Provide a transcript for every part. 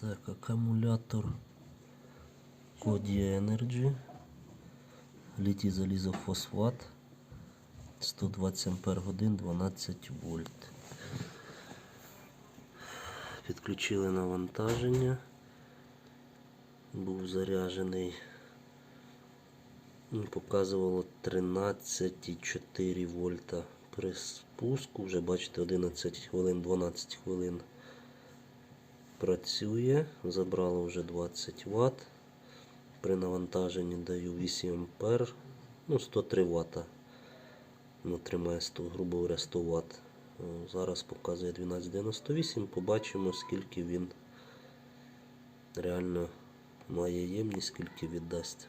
Так, акумулятор Kodi Energy. Літій залізофосфат. 120 ампер годин 12 вольт. Підключили навантаження. Був заряджений. Показувало 13,4 вольта при спуску. Вже бачите 11 хвилин, 12 хвилин працює. Забрало вже 20 Вт. При навантаженні даю 8 ампер. Ну, 103 Вт. Ну, тримає 100, грубо говоря, 100 Вт. Зараз показує 1298. Побачимо, скільки він реально має ємність, скільки віддасть.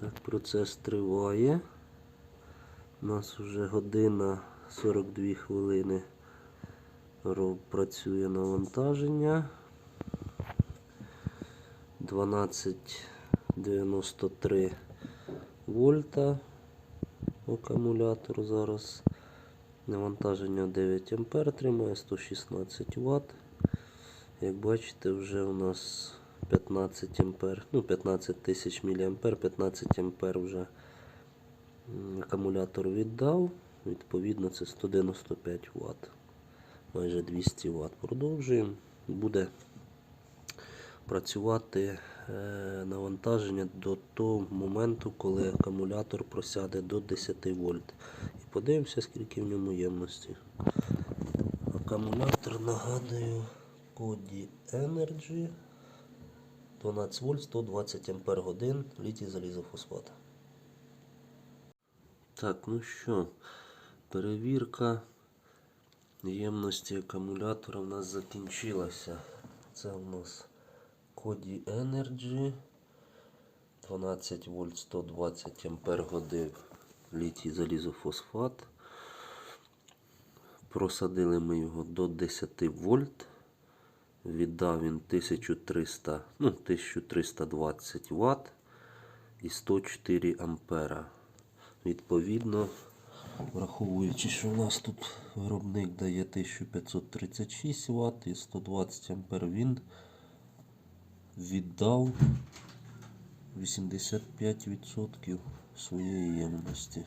Так, процес триває. У нас вже година 42 хвилини працює навантаження. 12,93 вольта акумулятор зараз. Навантаження 9 ампер тримає 116 Вт. Як бачите, вже у нас 15 ампер, ну 15 тисяч міліампер, 15 ампер вже акумулятор віддав. Відповідно, це 195 Вт. Майже 200 Вт. Продовжуємо. Буде працювати е, навантаження до того моменту, коли акумулятор просяде до 10 вольт. І подивимося, скільки в ньому ємності. Акумулятор нагадую Kodi Energy 12 вольт 120 ампер годин літій залізофосфат. Так, ну що, перевірка ємності акумулятора в нас закінчилася. Це у нас Kodi Energy 12 вольт 120 ампер годин літій залізофосфат. Просадили ми його до 10 вольт. Віддав він 1300, ну, 1320 Вт і 104 ампера. Відповідно, враховуючи, що у нас тут виробник дає 1536 Вт і 120 ампер, він віддав 85% своєї ємності.